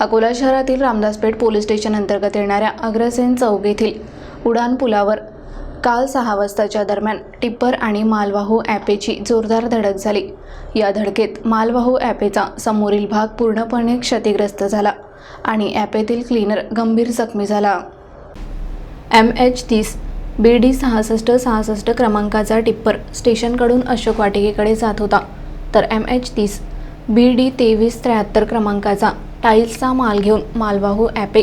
अकोला शहरातील Ramdaspeth police station अंतर्गत येणाऱ्या अग्रसेन चौक येथील उडान पुलावर काल सहा वाजताच्या दरम्यान टिप्पर आणि मालवाहू ॲपेची जोरदार धडक झाली. या धडकेत मालवाहू ॲपेचा समोरील भाग पूर्णपणे क्षतिग्रस्त झाला आणि ॲपेतील क्लीनर गंभीर जखमी झाला. एम एच तीस बी डी सहासष्ट सहासष्ट क्रमांकाचा टिप्पर स्टेशनकडून अशोक वाटिकेकडे जात होता. तर एम एच तीस बी डी तेवीस त्र्याहत्तर क्रमांकाचा टाईल्सचा माल घेऊन मालवाहू ॲपे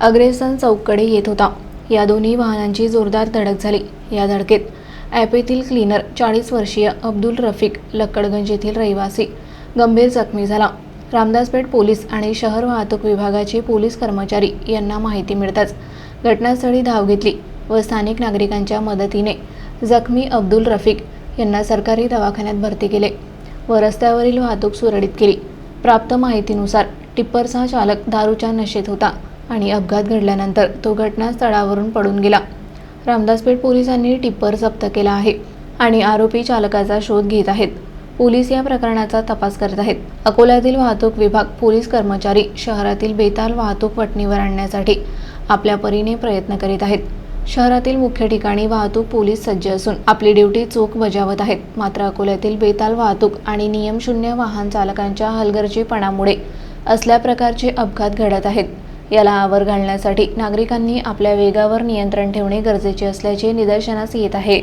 अग्रेसन चौककडे येत होता. या दोन्ही वाहनांची जोरदार धडक झाली. या धडकेत ॲपेतील क्लीनर चाळीस वर्षीय अब्दुल रफिक लक्कडगंज येथील रहिवासी गंभीर जखमी झाला. रामदासपेठ पोलीस आणि शहर वाहतूक विभागाचे पोलीस कर्मचारी यांना माहिती मिळताच घटनास्थळी धाव घेतली व स्थानिक नागरिकांच्या मदतीने जखमी अब्दुल रफिक यांना सरकारी दवाखान्यात भरती केले व रस्त्यावरील वाहतूक सुरळीत केली. प्राप्त माहितीनुसार टिप्परचा चालक दारूच्या नशेत होता आणि अपघात घडल्यानंतर तो घटनास्थळावरून पडून गेला. रामदासपेठ पोलिसांनी टिप्पर जप्त केला आहे आणि आरोपी चालकाचा शोध घेत आहेत. पोलीस या प्रकरणाचा तपास करत आहेत. अकोल्यातील वाहतूक विभाग पोलीस कर्मचारी शहरातील बेताल वाहतूक पटणीवर आणण्यासाठी आपल्या परीने प्रयत्न करीत आहेत. शहरातील मुख्य ठिकाणी वाहतूक पोलीस सज्ज असून आपली ड्युटी चोख बजावत आहेत. मात्र अकोल्यातील बेताल वाहतूक आणि नियमशून्य वाहन चालकांच्या हलगर्जीपणामुळे असल्या प्रकारचे अपघात घडत आहेत. याला आवर घालण्यासाठी नागरिकांनी आपल्या वेगावर नियंत्रण ठेवणे गरजेचे असल्याचे निदर्शनास येत आहे.